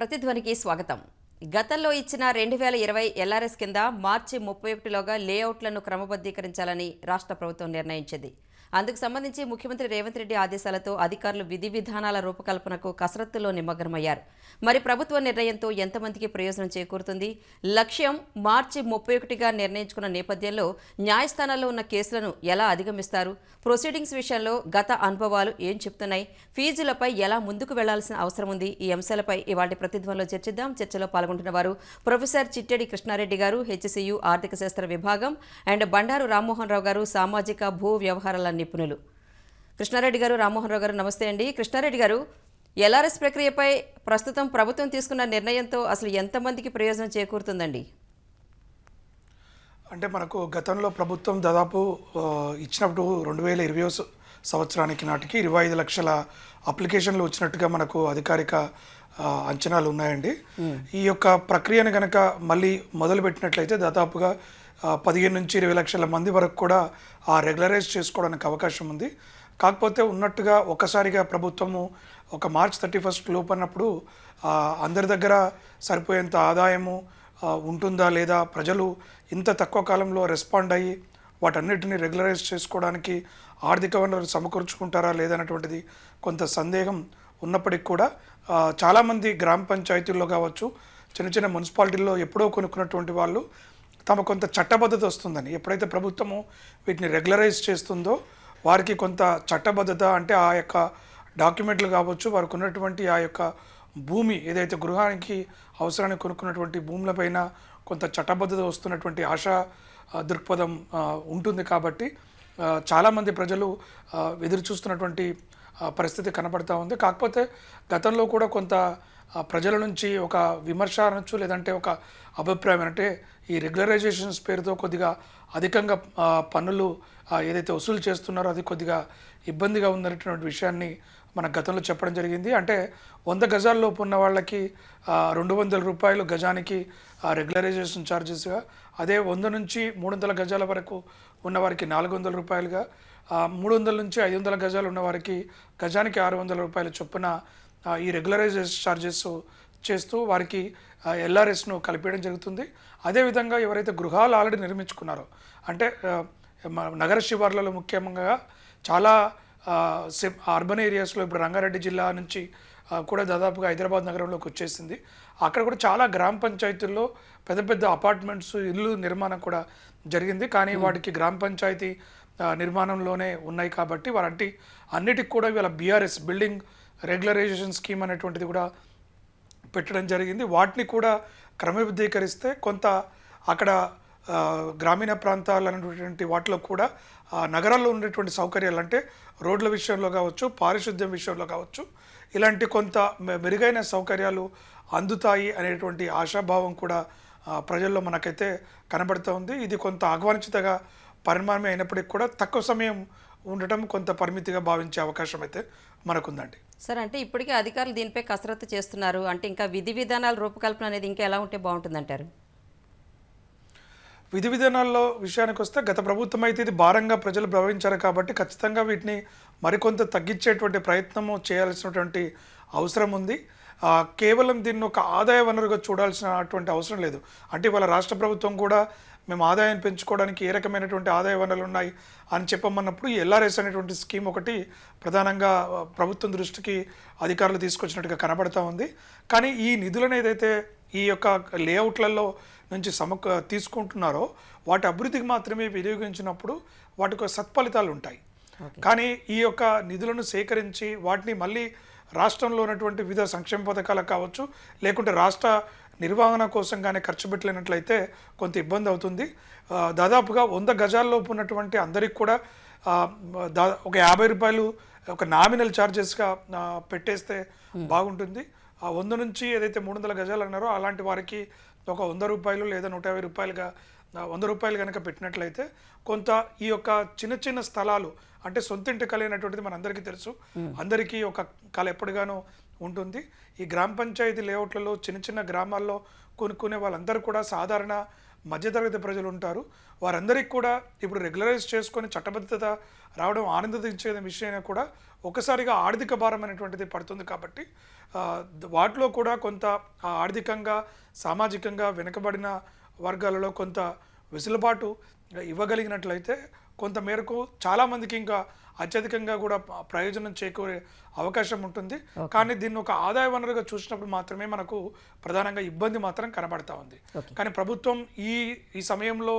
ప్రతిధ్వనికి స్వాగతం. గతంలో ఇచ్చిన రెండు వేల ఇరవై ఎల్ఆర్ఎస్ కింద మార్చి ముప్పై ఒకటిలోగా లేఅవుట్లను క్రమబద్ధీకరించాలని రాష్ట్ర ప్రభుత్వం నిర్ణయించింది. అందుకు సంబంధించి ముఖ్యమంత్రి రేవంత్ రెడ్డి ఆదేశాలతో అధికారులు విధి విధానాల రూపకల్పనకు కసరత్తులో నిమగ్నమయ్యారు. మరి ప్రభుత్వ నిర్ణయంతో ఎంతమందికి ప్రయోజనం చేకూరుతుంది? లక్ష్యం మార్చి ముప్పై ఒకటిగా నిర్ణయించుకున్న నేపథ్యంలో న్యాయస్థానాల్లో ఉన్న కేసులను ఎలా అధిగమిస్తారు? ప్రొసీడింగ్స్ విషయంలో గత అనుభవాలు ఏం చెప్తున్నాయి? ఫీజులపై ఎలా ముందుకు వెళ్ళాల్సిన అవసరం ఉంది? ఈ అంశాలపై ఇవాటి ప్రతిధ్వనిలో చర్చిద్దాం. చర్చలో పాల్గొంటున్న వారు ప్రొఫెసర్ చిట్టెడి కృష్ణారెడ్డి గారు హెచ్సియు ఆర్థిక శాస్త్ర విభాగం అండ్ బండారు రామ్మోహన్ రావు గారు సామాజిక భూ వ్యవహారాల నిపుణులు. కృష్ణారెడ్డి గారు రామ్మోహన్ రావు గారు నమస్తే అండి. కృష్ణారెడ్డి గారు ఎల్ఆర్ఎస్ ప్రక్రియపై ప్రస్తుతం ప్రభుత్వం తీసుకున్న నిర్ణయంతో అసలు ఎంతమందికి ప్రయోజనం చేకూరుతుందండి? అంటే మనకు గతంలో ప్రభుత్వం దాదాపు ఇచ్చినప్పుడు రెండు వేల ఇరవై సంవత్సరానికి నాటికి ఇరవై ఐదు లక్షల అప్లికేషన్లు వచ్చినట్టుగా మనకు అధికారిక అంచనాలు ఉన్నాయండి. ఈ యొక్క ప్రక్రియను కనుక మళ్ళీ మొదలు పెట్టినట్లయితే దాదాపుగా పదిహేను నుంచి ఇరవై లక్షల మంది వరకు కూడా ఆ రెగ్యులరైజ్ చేసుకోవడానికి అవకాశం ఉంది. కాకపోతే ఉన్నట్టుగా ఒక్కసారిగా ప్రభుత్వము ఒక మార్చ్ థర్టీ ఫస్ట్ లోపు అన్నప్పుడు అందరి దగ్గర సరిపోయేంత ఆదాయము ఉంటుందా లేదా ప్రజలు ఇంత తక్కువ కాలంలో రెస్పాండ్ అయ్యి వాటన్నిటిని రెగ్యులరైజ్ చేసుకోవడానికి ఆర్థిక వనరులు సమకూర్చుకుంటారా లేదన్నటువంటిది కొంత సందేహం ఉన్నప్పటికీ కూడా చాలామంది గ్రామ పంచాయతీల్లో కావచ్చు చిన్న చిన్న మున్సిపాలిటీల్లో ఎప్పుడో కొనుక్కున్నటువంటి వాళ్ళు తమ కొంత చట్టబద్ధత వస్తుందని. ఎప్పుడైతే ప్రభుత్వము వీటిని రెగ్యులరైజ్ చేస్తుందో వారికి కొంత చట్టబద్ధత అంటే ఆ యొక్క డాక్యుమెంట్లు కావచ్చు వారికి ఉన్నటువంటి ఆ యొక్క భూమి ఏదైతే గృహానికి అవసరానికి కొనుక్కున్నటువంటి భూములపైన కొంత చట్టబద్ధత వస్తున్నటువంటి ఆశా దృక్పథం ఉంటుంది కాబట్టి చాలామంది ప్రజలు ఎదురు చూస్తున్నటువంటి పరిస్థితి కనపడతా ఉంది. కాకపోతే గతంలో కూడా కొంత ప్రజల నుంచి ఒక విమర్శ అనొచ్చు లేదంటే ఒక అభిప్రాయం. అంటే ఈ రెగ్యులరైజేషన్స్ పేరుతో కొద్దిగా అధికంగా పన్నులు ఏదైతే వసూలు చేస్తున్నారో అది కొద్దిగా ఇబ్బందిగా ఉందనేటువంటి విషయాన్ని మన గతంలో చెప్పడం జరిగింది. అంటే వంద గజాల్లోపు ఉన్న వాళ్ళకి రెండు వందల రూపాయలు గజానికి రెగ్యులరైజేషన్ ఛార్జెస్గా అదే వంద నుంచి మూడు వందల గజాల వరకు ఉన్నవారికి నాలుగు వందల రూపాయలుగా మూడు వందల నుంచి ఐదు వందల గజాలు ఉన్నవారికి గజానికి ఆరు వందల రూపాయల చొప్పున ఈ రెగ్యులరైజేషన్ ఛార్జెస్ చేస్తూ వారికి ఎల్ఆర్ఎస్ను కలిపేయడం జరుగుతుంది. అదేవిధంగా ఎవరైతే గృహాలు ఆల్రెడీ నిర్మించుకున్నారో అంటే నగర శివార్లలో ముఖ్యంగా చాలా అర్బన్ ఏరియాస్లో ఇప్పుడు రంగారెడ్డి జిల్లా నుంచి కూడా దాదాపుగా హైదరాబాద్ నగరంలోకి వచ్చేసింది. అక్కడ కూడా చాలా గ్రామ పంచాయతీల్లో పెద్ద పెద్ద అపార్ట్మెంట్స్ ఇల్లు నిర్మాణం కూడా జరిగింది. కానీ వాటికి గ్రామ పంచాయతీ నిర్మాణంలోనే ఉన్నాయి కాబట్టి వారంటి అన్నిటికి కూడా ఇవాళ బీఆర్ఎస్ బిల్డింగ్ రెగ్యులరైజేషన్ స్కీమ్ అనేటువంటిది కూడా పెట్టడం జరిగింది. వాటిని కూడా క్రమబద్ధీకరిస్తే కొంత అక్కడ గ్రామీణ ప్రాంతాలు అనేటువంటి వాటిలో కూడా నగరాల్లో ఉండేటువంటి సౌకర్యాలు అంటే రోడ్ల విషయంలో కావచ్చు పారిశుద్ధ్యం విషయంలో కావచ్చు ఇలాంటి కొంత మె- మెరుగైన సౌకర్యాలు అందుతాయి అనేటువంటి ఆశాభావం కూడా ప్రజల్లో మనకైతే కనబడుతూ ఉంది. ఇది కొంత ఆహ్వానించితగా పరిమాణమే అయినప్పటికీ కూడా తక్కువ సమయం ఉండటం కొంత పరిమితిగా భావించే అవకాశం అయితే మనకుందండి. సార్ అంటే ఇప్పటికే అధికారులు దీనిపై కసరత్తు చేస్తున్నారు. అంటే ఇంకా విధి విధానాల రూపకల్పన అనేది ఇంకా ఎలా ఉంటే బాగుంటుందంటారు? విధి విధానాల్లో విషయానికి వస్తే గత ప్రభుత్వం అయితే ఇది భారంగా ప్రజలు భవించారు కాబట్టి ఖచ్చితంగా వీటిని మరికొంత తగ్గించేటువంటి ప్రయత్నము చేయాల్సినటువంటి అవసరం ఉంది. కేవలం దీన్ని ఒక ఆదాయ వనరుగా చూడాల్సినటువంటి అవసరం లేదు. అంటే ఇవాళ రాష్ట్ర ప్రభుత్వం కూడా మేము ఆదాయాన్ని పెంచుకోవడానికి ఏ రకమైనటువంటి ఆదాయ వనరులు ఉన్నాయి అని చెప్పమన్నప్పుడు ఈ ఎల్ఆర్ఎస్ అనేటువంటి స్కీమ్ ఒకటి ప్రధానంగా ప్రభుత్వం దృష్టికి అధికారులు తీసుకొచ్చినట్టుగా కనబడతా ఉంది. కానీ ఈ నిధులను ఏదైతే ఈ యొక్క లేఅవుట్లలో నుంచి సమక తీసుకుంటున్నారో వాటి అభివృద్ధికి మాత్రమే వినియోగించినప్పుడు వాటికి సత్ఫలితాలు ఉంటాయి. కానీ ఈ యొక్క నిధులను సేకరించి వాటిని మళ్ళీ రాష్ట్రంలో ఉన్నటువంటి వివిధ సంక్షేమ పథకాలకు కావచ్చు లేకుంటే రాష్ట్ర నిర్వహణ కోసం కానీ ఖర్చు పెట్టలేనట్లయితే కొంత ఇబ్బంది అవుతుంది. దాదాపుగా వంద గజాల్లోపు ఉన్నటువంటి అందరికి కూడా దా ఒక యాభై రూపాయలు ఒక నామినల్ ఛార్జెస్గా పెట్టేస్తే బాగుంటుంది. ఆ వంద నుంచి ఏదైతే మూడు వందల గజాలు అన్నారో అలాంటి వారికి ఒక వంద రూపాయలు లేదా నూట యాభై రూపాయలుగా వంద రూపాయలు కనుక పెట్టినట్లయితే కొంత ఈ యొక్క చిన్న చిన్న స్థలాలు అంటే సొంతింటి కళ అనేటువంటిది మనందరికీ తెలుసు. అందరికీ ఒక కళ ఎప్పటిగానో ఉంటుంది. ఈ గ్రామ పంచాయతీ లేఅవుట్లలో చిన్న చిన్న గ్రామాల్లో కొనుక్కునే వాళ్ళందరూ కూడా సాధారణ మధ్యతరగతి ప్రజలు ఉంటారు. వారందరికీ కూడా ఇప్పుడు రెగ్యులరైజ్ చేసుకొని చట్టబద్ధత రావడం ఆనందించే విషయమైనా కూడా ఒకసారిగా ఆర్థిక భారం అనేటువంటిది పడుతుంది కాబట్టి వాటిలో కూడా కొంత ఆర్థికంగా సామాజికంగా వెనుకబడిన వర్గాలలో కొంత వెసులుబాటు ఇవ్వగలిగినట్లయితే కొంత మేరకు చాలామందికి ఇంకా అత్యధికంగా కూడా ప్రయోజనం చేకూరే అవకాశం ఉంటుంది. కానీ దీన్ని ఒక ఆదాయ వనరుగా చూసినప్పుడు మాత్రమే మనకు ప్రధానంగా ఇబ్బంది మాత్రం కనబడతా ఉంది. కానీ ప్రభుత్వం ఈ ఈ సమయంలో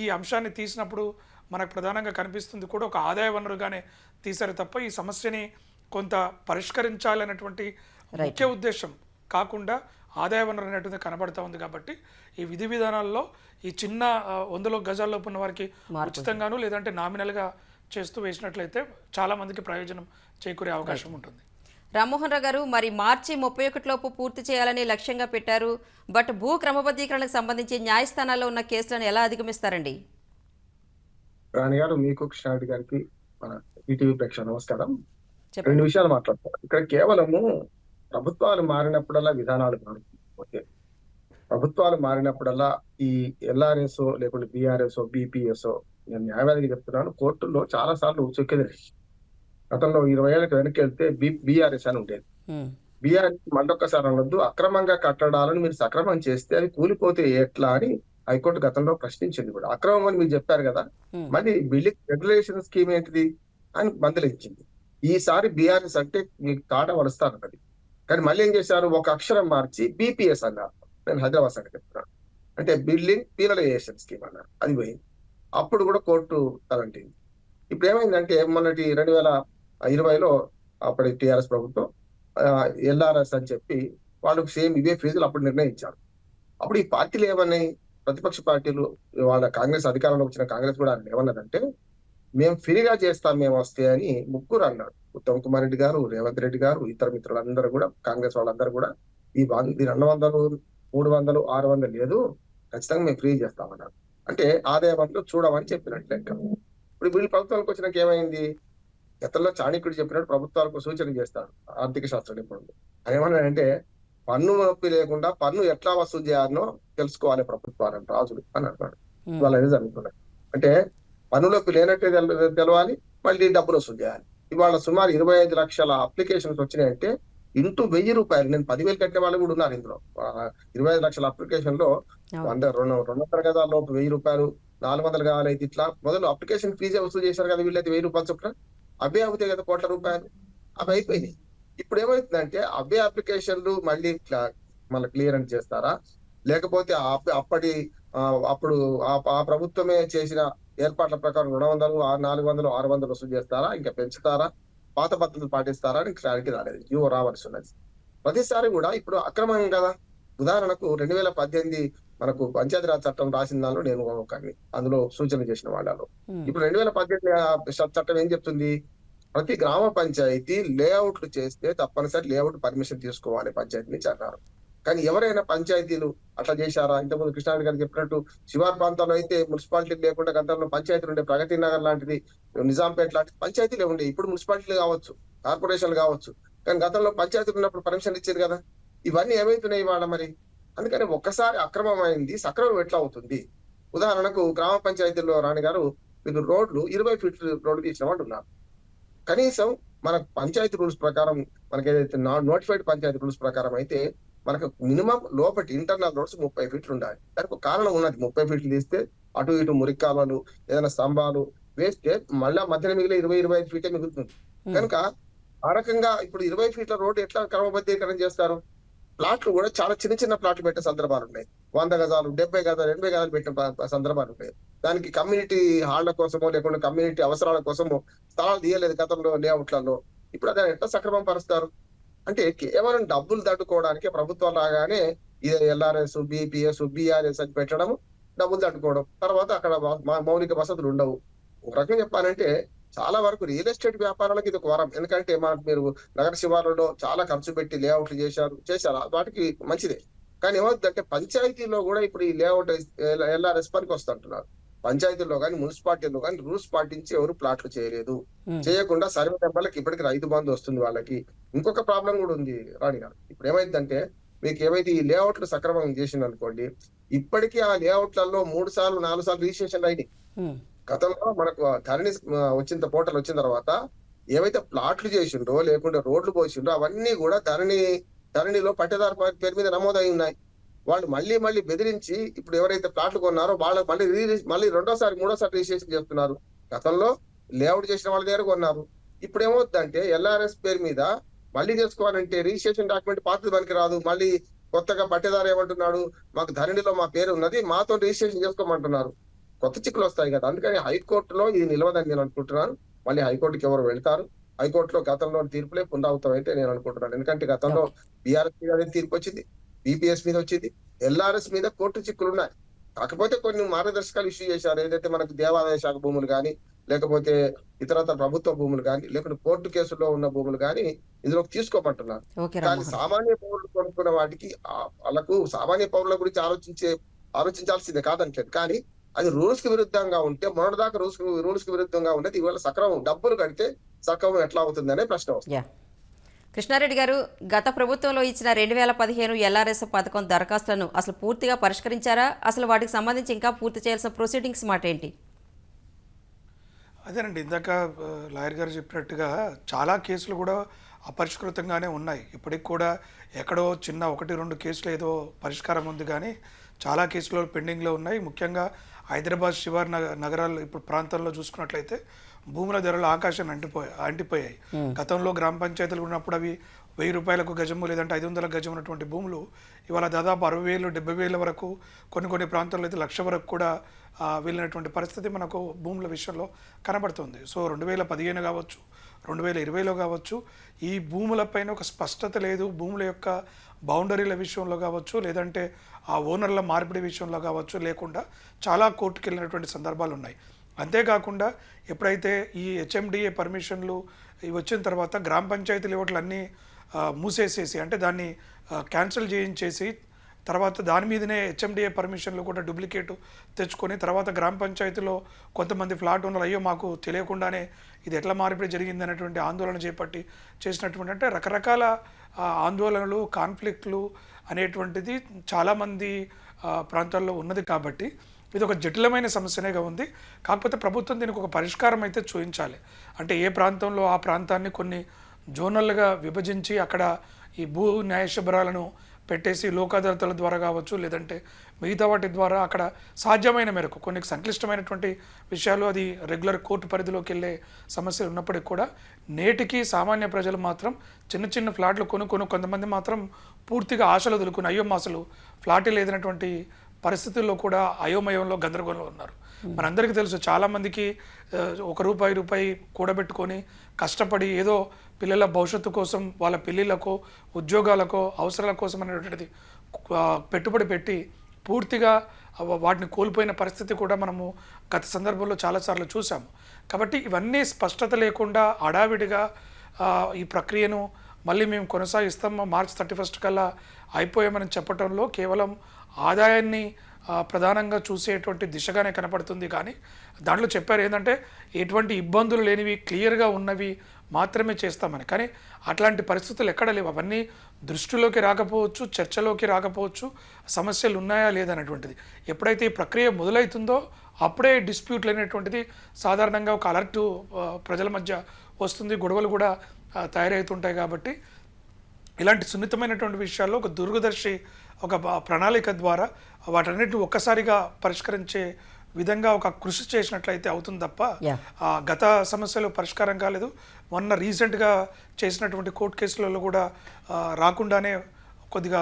ఈ అంశాన్ని తీసినప్పుడు మనకు ప్రధానంగా కనిపిస్తుంది కూడా ఒక ఆదాయ వనరుగానే తీశారు తప్ప ఈ సమస్యని కొంత పరిష్కరించాలనేటువంటి ముఖ్య ఉద్దేశం కాకుండా ఆదాయ వనరు అనేటువంటి కనబడతా ఉంది కాబట్టి ఈ విధి విధానాల్లో ఈ చిన్న వందల గజాల్లో ఉన్న వారికి ఉచితంగాను లేదంటే నామినల్గా చేస్తూ వేసినట్లయితే చాలా మందికి ప్రయోజనం చేకూరే అవకాశం ఉంటుంది. రామ్మోహన్ రావు గారు మరి మార్చి ముప్పై ఒకటిలోపు పూర్తి చేయాలని లక్ష్యంగా పెట్టారు. బట్ భూ క్రమబద్ధీకరణకు సంబంధించి న్యాయస్థానాల్లో ఉన్న కేసులను ఎలా అధిగమిస్తారండి? రాణి గారు మీకు కృష్ణారెడ్డి గారికి మన ఈటీవీ ప్రేక్షకుల నమస్కారం. చెప్పండి. రెండు విషయాలు మాట్లాడతారు. ఇక్కడ కేవలము ప్రభుత్వాలు మారినప్పుడల్లా విధానాలు ఓకే. ప్రభుత్వాలు మారినప్పుడల్లా ఈ ఎల్ఆర్ఎస్ లేకుంటే బీఆర్ఎస్ బీపీఎస్ నేను న్యాయవాదికి చెప్తున్నాను కోర్టుల్లో చాలా సార్లు చెక్కేది గతంలో ఇరవై ఏళ్ళకి వెనక్కి వెళ్తే బీఆర్ఎస్ అని ఉండేది. బీఆర్ఎస్ మళ్ళొక్కసారి అనొద్దు అక్రమంగా కట్టడాలను మీరు సక్రమం చేస్తే అది కూలిపోతే ఎట్లా అని హైకోర్టు గతంలో ప్రశ్నించింది కూడా. అక్రమం అని మీరు చెప్పారు కదా. మళ్ళీ బిల్డింగ్ రెగ్యులేషన్ స్కీమ్ ఏంటిది అని మందలించింది. ఈసారి బీఆర్ఎస్ అంటే మీకు తాట వలుస్తారు అది కానీ మళ్ళీ ఏం చేశారు? ఒక అక్షరం మార్చి బీపీఎస్ అన్నారు నేను హైదరాబాద్ సంగతి చెప్తున్నాను. అంటే బిల్డింగ్ పీనలైజేషన్ స్కీమ్ అన్నారు అది పోయింది. అప్పుడు కూడా కోర్టు తలంటింది. ఇప్పుడు ఏమైందంటే మొన్నటి రెండు వేల ఇరవైలో అప్పటి టిఆర్ఎస్ ప్రభుత్వం ఎల్ఆర్ఎస్ అని చెప్పి వాళ్ళకు సేమ్ ఇవే ఫీజులు అప్పుడు నిర్ణయించారు. అప్పుడు ఈ పార్టీలు ఏమన్నాయి? ప్రతిపక్ష పార్టీలు వాళ్ళ కాంగ్రెస్ అధికారంలో వచ్చిన కాంగ్రెస్ కూడా ఏమన్నదంటే మేము ఫ్రీగా చేస్తాం మేము వస్తే అని ముగ్గురు అన్నారు. ఉత్తమ్ కుమార్ రెడ్డి గారు రేవంత్ రెడ్డి గారు ఇతర మిత్రులందరూ కూడా కాంగ్రెస్ వాళ్ళందరూ కూడా ఈ రెండు వందలు మూడు వందలు ఆరు వందలు లేదు ఖచ్చితంగా మేము ఫ్రీ చేస్తామన్నారు. అంటే ఆదాయ వనరులు చూడమని చెప్పినట్టు లెక్క ఇప్పుడు వీళ్ళు ప్రభుత్వానికి వచ్చినాక ఏమైంది? గతంలో చాణక్యుడు చెప్పినట్టు ప్రభుత్వాలకు సూచన చేస్తాడు ఆర్థిక శాస్త్ర నిపుణుడు ఆయన ఏమన్నాడంటే పన్ను నొప్పి లేకుండా పన్ను ఎట్లా వసూలు చేయాలనో తెలుసుకోవాలి ప్రభుత్వాలను రాజులు అని అన్నాడు. ఇవాళ అనేది జరుగుతున్నాయి. అంటే పన్నులోకి లేనట్టే తెల- తెలవాలి మళ్ళీ డబ్బులు వసూలు చేయాలి. ఇవాళ సుమారు ఇరవై ఐదు లక్షల అప్లికేషన్స్ వచ్చినాయంటే ఇంటూ వెయ్యి రూపాయలు. నేను పదివేలు కట్టే వాళ్ళు కూడా ఉన్నారు ఇందులో. ఇరవై ఐదు లక్షల అప్లికేషన్లో. వంద రెండు రెండు వందల గదాల లోపు వెయ్యి రూపాయలు నాలుగు వందలు కావాలైతే ఇట్లా. మొదలు అప్లికేషన్ ఫీజే వసూలు చేశారు కదా వీళ్ళైతే వెయ్యి రూపాయలు చొప్పున. అవే అవుతాయి కదా కోట్ల రూపాయలు. అవి అయిపోయినాయి. ఇప్పుడు ఏమవుతుందంటే అవే అప్లికేషన్లు మళ్ళీ మళ్ళీ క్లియరెన్స్ చేస్తారా? లేకపోతే అప్ప- అప్పటి అప్పుడు ఆ ప్రభుత్వమే చేసిన ఏర్పాట్ల ప్రకారం రెండు వందలు నాలుగు వందలు ఆరు వందలు వసూలు చేస్తారా? ఇంకా పెంచుతారా? పాత పద్ధతులు పాటిస్తారా అని క్లారిటీ రాలేదు. జీవో రావాల్సి ఉన్నది. ప్రతిసారి కూడా ఇప్పుడు అక్రమం కదా. ఉదాహరణకు రెండు వేల పద్దెనిమిది మనకు పంచాయతీరాజ్ చట్టం రాసిన దానిలో నేను ఒకరిని అందులో సూచన చేసిన వాళ్ళలో. ఇప్పుడు రెండు వేల పద్దెనిమిది చట్టం ఏం చెప్తుంది? ప్రతి గ్రామ పంచాయతీ లేఅవుట్లు చేస్తే తప్పనిసరి లేఅవుట్ పర్మిషన్ తీసుకోవాలి పంచాయతీ నుంచి అన్నారు. కానీ ఎవరైనా పంచాయతీలు అట్లా చేశారా? ఇంతకుముందు కృష్ణారెడ్డి గారు చెప్పినట్టు శివార్ ప్రాంతాల్లో అయితే మున్సిపాలిటీ లేకుండా గతంలో పంచాయతీలు ఉండే ప్రగతి నగర్ లాంటిది నిజాంపేట లాంటి పంచాయతీలే ఉండే. ఇప్పుడు మున్సిపాలిటీలు కావచ్చు కార్పొరేషన్లు కావచ్చు. కానీ గతంలో పంచాయతీలు ఉన్నప్పుడు పర్మిషన్ ఇచ్చారు కదా? ఇవన్నీ ఏమైతున్నాయి ఇవాళ మరి? అందుకని ఒక్కసారి అక్రమమైంది సక్రమం ఎట్లా అవుతుంది? ఉదాహరణకు గ్రామ పంచాయతీల్లో రాణి గారు మీరు రోడ్లు ఇరవై ఫీట్లు రోడ్డు తీసినామంటు ఉన్నారు. కనీసం మన పంచాయతీ రూల్స్ ప్రకారం మనకి ఏదైతే నోటిఫైడ్ పంచాయతీ రూల్స్ ప్రకారం అయితే మనకు మినిమం లోపటి ఇంటర్నల్ రోడ్స్ ముప్పై ఫీట్లు ఉండాలి. దానికి కారణం ఉన్నది. ముప్పై ఫీట్లు తీస్తే అటు ఇటు మురికాలను ఏదైనా స్తంభాలు వేస్తే మళ్ళా మధ్యన మిగిలిన ఇరవై ఇరవై ఐదు ఫీటే మిగులుతుంది. కనుక ఆ రకంగా ఇప్పుడు ఇరవై ఫీట్ల రోడ్డు ఎట్లా క్రమబద్ధీకరణ చేస్తారు? ప్లాట్లు కూడా చాలా చిన్న చిన్న ప్లాట్లు పెట్టే సందర్భాలు ఉన్నాయి. వంద గజాలు డెబ్బై గజాలు ఎనభై గజాలు పెట్టిన సందర్భాలు ఉన్నాయి. దానికి కమ్యూనిటీ హాళ్ళ కోసమో లేకుంటే కమ్యూనిటీ అవసరాల కోసమో స్థలాలు తీయలేదు గతంలో లేఅవుట్లలో. ఇప్పుడు అదే ఎట్లా సక్రమం పరుస్తారు? అంటే కేవలం డబ్బులు తట్టుకోవడానికి ప్రభుత్వం రాగానే ఇది ఎల్ఆర్ఎస్ బిపిఎస్ బిఆర్ఎస్ అని పెట్టడం డబ్బులు తట్టుకోవడం. తర్వాత అక్కడ మా- మౌలిక వసతులు ఉండవు. ఒక రకంగా చెప్పాలంటే చాలా వరకు రియల్ ఎస్టేట్ వ్యాపారాలకు ఇది ఒక వరం. ఎందుకంటే మన మీరు నగర శివార్లలో చాలా ఖర్చు పెట్టి లేఅవుట్లు చేశారు చేశారు. వాటికి మంచిదే. కానీ ఏమవుతుందంటే పంచాయతీలో కూడా ఇప్పుడు ఈ లేఅవుట్ ఎల్ఆర్ఎస్ పనికి వస్తుంటున్నారు. పంచాయతీల్లో కానీ మున్సిపాలిటీలో కానీ రూల్స్ పాటించి ఎవరు ప్లాట్లు చేయలేదు. చేయకుండా సర్వే నెంబర్లకు ఇప్పటికి రైతు బంధు వస్తుంది వాళ్ళకి. ఇంకొక ప్రాబ్లం కూడా ఉంది రాణి గారు. ఇప్పుడు ఏమైందంటే మీకు ఏవైతే ఈ లేఅవుట్లు సక్రమంగా చేసింది అనుకోండి ఇప్పటికీ ఆ లేఅవుట్లలో మూడు సార్లు నాలుగు సార్లు రిజిస్ట్రేషన్ అయినాయి. గతంలో మనకు ధరణి వచ్చిన పోర్టల్ వచ్చిన తర్వాత ఏవైతే ప్లాట్లు చేసిండ్రో లేకుంటే రోడ్లు పోసిండ్రో అవన్నీ కూడా ధరణి ధరణిలో పట్టేదారు పేరు మీద నమోదై ఉన్నాయి. వాళ్ళు మళ్ళీ మళ్ళీ బెదిరించి ఇప్పుడు ఎవరైతే ప్లాట్లు కొన్నారో వాళ్ళకి మళ్ళీ రీ- మళ్ళీ రెండోసారి మూడోసారి రిజిస్ట్రేషన్ చేస్తున్నారు. గతంలో లేఅవుట్ చేసిన వాళ్ళ దగ్గర కొన్నారు. ఇప్పుడు ఏమవుతుందంటే ఎల్ఆర్ఎస్ పేరు మీద మళ్ళీ చేసుకోవాలంటే రిజిస్ట్రేషన్ డాక్యుమెంట్ పాతది పనికి రాదు. మళ్ళీ కొత్తగా పట్టేదారు ఏమంటున్నాడు? మాకు ధరణిలో మా పేరు ఉన్నది మాతో రిజిస్ట్రేషన్ చేసుకోమంటున్నారు. కొత్త చిక్కులు వస్తాయి కదా. అందుకని హైకోర్టులో ఇది నిలవదని నేను అనుకుంటున్నాను. మళ్ళీ హైకోర్టుకి ఎవరు వెళ్తారు? హైకోర్టులో గతంలో తీర్పులే పునరావృతం అయితే నేను అనుకుంటున్నాను. ఎందుకంటే గతంలో బీఆర్ఎస్ అదే తీర్పు వచ్చింది. బీపీఎస్ మీద వచ్చింది ఎల్ఆర్ఎస్ మీద కోర్టు చిక్కులు ఉన్నాయి కాకపోతే కొన్ని మార్గదర్శకాలు ఇష్యూ చేశారు. ఏదైతే మనకు దేవాదాయ శాఖ భూములు కానీ లేకపోతే ఇతరత్ర ప్రభుత్వ భూములు కానీ లేకుంటే కోర్టు కేసుల్లో ఉన్న భూములు కానీ ఇందులోకి తీసుకోమంటున్నారు. కానీ సామాన్య పౌరులు కొనుక్కున్న వాటికి వాళ్ళకు సామాన్య పౌరుల గురించి ఆలోచించే ఆలోచించాల్సిందే కాదనట్లేదు కానీ అది రూల్స్కి విరుద్ధంగా ఉంటే మొన్నటిదాకా రూల్స్ రూల్స్కి విరుద్ధంగా ఉండేది ఇవాళ సక్రమం. డబ్బులు కడితే సక్రమం ఎట్లా అవుతుంది అనే ప్రశ్న వస్తుంది. కృష్ణారెడ్డి గారు గత ప్రభుత్వంలో ఇచ్చిన రెండు వేల పదిహేను ఎల్ఆర్ఎస్ పథకం దరఖాస్తులను అసలు పూర్తిగా పరిష్కరించారా? అసలు వాటికి సంబంధించి ఇంకా పూర్తి చేయాల్సిన ప్రొసీడింగ్స్ మాట ఏంటి అదేనండి ఇందాక లాయర్ గారు చెప్పినట్టుగా చాలా కేసులు కూడా అపరిష్కృతంగానే ఉన్నాయి. ఇప్పటికి కూడా ఎక్కడో చిన్న ఒకటి రెండు కేసులు ఏదో పరిష్కారం ఉంది కానీ చాలా కేసులు పెండింగ్లో ఉన్నాయి. ముఖ్యంగా హైదరాబాద్ శివార్ నగ నగరాలు ఇప్పుడు ప్రాంతంలో చూసుకున్నట్లయితే భూముల ధరలు ఆకాశాన్ని అంటిపోయాయి. అంటిపోయాయి గతంలో గ్రామ పంచాయతీలు ఉన్నప్పుడు అవి వెయ్యి రూపాయలకు గజము లేదంటే ఐదు వందల గజం ఉన్నటువంటి భూములు ఇవాళ దాదాపు అరవై వేలు డెబ్బై వేల వరకు కొన్ని కొన్ని ప్రాంతాల్లో అయితే లక్ష వరకు కూడా వెళ్ళినటువంటి పరిస్థితి మనకు భూముల విషయంలో కనబడుతుంది. సో రెండు వేల పదిహేను కావచ్చు రెండు వేల ఇరవైలో కావచ్చు ఈ భూములపైన ఒక స్పష్టత లేదు. భూముల యొక్క బౌండరీల విషయంలో కావచ్చు లేదంటే ఆ ఓనర్ల మార్పిడి విషయంలో కావచ్చు లేకుండా చాలా కోర్టుకు వెళ్ళినటువంటి సందర్భాలు ఉన్నాయి. అంతేకాకుండా ఎప్పుడైతే ఈ హెచ్ఎండిఏ పర్మిషన్లు ఇవి వచ్చిన తర్వాత గ్రామ పంచాయతీలు లేఅవుట్లు అన్నీ మూసేసేసి అంటే దాన్ని క్యాన్సిల్ చేయించేసి తర్వాత దాని మీదనే హెచ్ఎండిఏ పర్మిషన్లు కూడా డూప్లికేట్ తెచ్చుకొని తర్వాత గ్రామ పంచాయతీలో కొంతమంది ఫ్లాట్ ఓనర్లు అయ్యో మాకు తెలియకుండానే ఇది ఎట్లా మార్పిడి జరిగింది అనేటువంటి ఆందోళన చేపట్టి చేసినటువంటి అంటే రకరకాల ఆందోళనలు కాన్ఫ్లిక్ట్లు అనేటువంటిది చాలామంది ప్రాంతాల్లో ఉన్నది కాబట్టి ఇది ఒక జటిలమైన సమస్యనేగా ఉంది. కాకపోతే ప్రభుత్వం దీనికి ఒక పరిష్కారం అయితే చూపించాలి అంటే ఏ ప్రాంతంలో ఆ ప్రాంతాన్ని కొన్ని జోనల్గా విభజించి అక్కడ ఈ భూ న్యాయ శిబిరాలను పెట్టేసి లోకాదాలతల ద్వారా కావచ్చు లేదంటే మిగతా వాటి ద్వారా అక్కడ సాధ్యమైన మేరకు కొన్ని సంక్లిష్టమైనటువంటి విషయాలు అది రెగ్యులర్ కోర్టు పరిధిలోకి వెళ్ళే సమస్యలు ఉన్నప్పటికీ కూడా నేటికి సామాన్య ప్రజలు మాత్రం చిన్న చిన్న ఫ్లాట్లు కొనుక్కొని కొంతమంది మాత్రం పూర్తిగా ఆశలు వదులుకుని అయ్యో మా అసలు ఫ్లాటే లేదనటువంటి పరిస్థితుల్లో కూడా అయోమయంలో గందరగోళంలో ఉన్నారు. మనందరికీ తెలుసు చాలామందికి ఒక రూపాయి రూపాయి కూడబెట్టుకొని కష్టపడి ఏదో పిల్లల భవిష్యత్తు కోసం వాళ్ళ పెళ్ళిళ్ళకో ఉద్యోగాలకో అవసరాల కోసం అనేటువంటిది పెట్టుబడి పెట్టి పూర్తిగా వాటిని కోల్పోయిన పరిస్థితి కూడా మనము గత సందర్భంలో చాలాసార్లు చూసాము కాబట్టి ఇవన్నీ స్పష్టత లేకుండా హడావిడిగా ఆ, ఈ ప్రక్రియను మళ్ళీ మేము కొనసాగిస్తాం. మార్చ్ థర్టీ ఫస్ట్ కల్లా అయిపోయామని చెప్పడంలో కేవలం ఆదాయాన్ని ప్రధానంగా చూసేటువంటి దిశగానే కనపడుతుంది. కానీ దాంట్లో చెప్పారు ఏంటంటే ఎటువంటి ఇబ్బందులు లేనివి క్లియర్గా ఉన్నవి మాత్రమే చేస్తామని. కానీ అట్లాంటి పరిస్థితులు ఎక్కడ లేవు. అవన్నీ దృష్టిలోకి రాకపోవచ్చు చర్చలోకి రాకపోవచ్చు సమస్యలు ఉన్నాయా లేదనేటువంటిది ఎప్పుడైతే ఈ ప్రక్రియ మొదలవుతుందో అప్పుడే డిస్ప్యూట్లు అనేటువంటిది సాధారణంగా ఒక అలర్టు ప్రజల మధ్య వస్తుంది. గొడవలు కూడా తయారవుతుంటాయి కాబట్టి ఇలాంటి సున్నితమైనటువంటి విషయాల్లో ఒక దుర్గదర్శి ఒక ప్రణాళిక ద్వారా వాటన్నిటిని ఒక్కసారిగా పరిష్కరించే విధంగా ఒక కృషి చేసినట్లయితే అవుతుంది తప్ప గత సమస్యలు పరిష్కారం కాలేదు. మొన్న రీసెంట్గా చేసినటువంటి కోర్టు కేసులలో కూడా రాకుండానే కొద్దిగా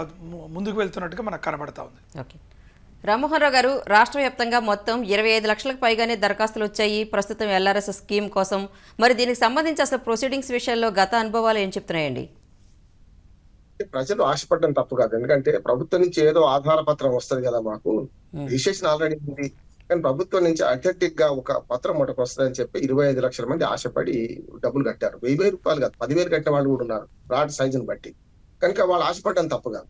ముందుకు వెళ్తున్నట్టుగా మనకు కనబడతా ఉంది. ఓకే రామ్మోహన్ రావు గారు రాష్ట్ర వ్యాప్తంగా మొత్తం ఇరవై ఐదు లక్షలకు పైగానే దరఖాస్తులు వచ్చాయి. ప్రస్తుతం ఎల్ఆర్ఎస్ స్కీమ్ కోసం. మరి దీనికి సంబంధించి అసలు ప్రొసీడింగ్స్ విషయంలో గత అనుభవాలు ఏం చెప్తున్నాయండి? ప్రజలు ఆశపడడం తప్పు కాదు. ఎందుకంటే ప్రభుత్వం నుంచి ఏదో ఆధార పత్రం వస్తుంది కదా మాకు. రిజిస్ట్రేషన్ ఆల్రెడీ ఉంది. కానీ ప్రభుత్వం నుంచి అథెంటిక్గా ఒక పత్రం ఒకటి వస్తుందని చెప్పి ఇరవై ఐదు లక్షల మంది ఆశపడి డబ్బులు కట్టారు. వెయ్యి వెయ్యి రూపాయలు కాదు. పదివేలు కట్టిన వాళ్ళు కూడా ఉన్నారు. రాడ్ సైజుని బట్టి. కనుక వాళ్ళు ఆశపడడం తప్పు కాదు.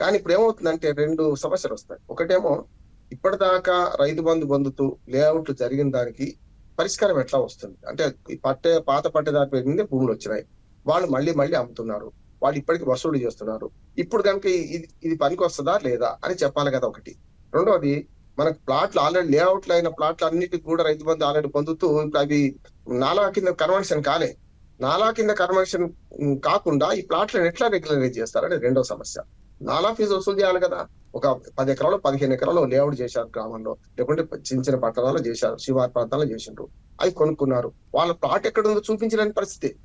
కానీ ఇప్పుడు ఏమవుతుందంటే రెండు సమస్యలు వస్తాయి ఒకటేమో ఇప్పటిదాకా రైతు బంధు పొందుతూ లేఅవుట్లు జరిగిన దానికి పరిష్కారం ఎట్లా వస్తుంది? అంటే ఈ పట్టే పాత పట్టేదారి పేరు భూములు వచ్చినాయి. వాళ్ళు మళ్ళీ మళ్ళీ అమ్ముతున్నారు. వాళ్ళు ఇప్పటికి వసూలు చేస్తున్నారు. ఇప్పుడు కనుక ఇది ఇది పనికి వస్తుందా లేదా అని చెప్పాలి కదా ఒకటి. రెండవది మనకు ప్లాట్లు ఆల్రెడీ లేఅవుట్లు అయిన ప్లాట్లు అన్నిటికి కూడా రైతు బంధు ఆల్రెడీ పొందుతూ ఇప్పుడు అవి నాలా కింద కన్వర్షన్ కాలే. నాలా కింద కన్వర్షన్ కాకుండా ఈ ప్లాట్లను ఎట్లా రెగ్యులరైజ్ చేస్తారనేది రెండో సమస్య. నాలా ఫీజు వసూలు చేయాలి కదా. ఒక పది ఎకరాలు పదిహేను ఎకరాలు లేఅవుట్ చేశారు గ్రామంలో. లేకుంటే చిన్న చిన్న పట్టణాల్లో చేశారు శివారు ప్రాంతాల్లో చేసిండ్రు. అవి కొనుక్కున్నారు. వాళ్ళ ప్లాట్ ఎక్కడ ఉందో చూపించలేని పరిస్థితి.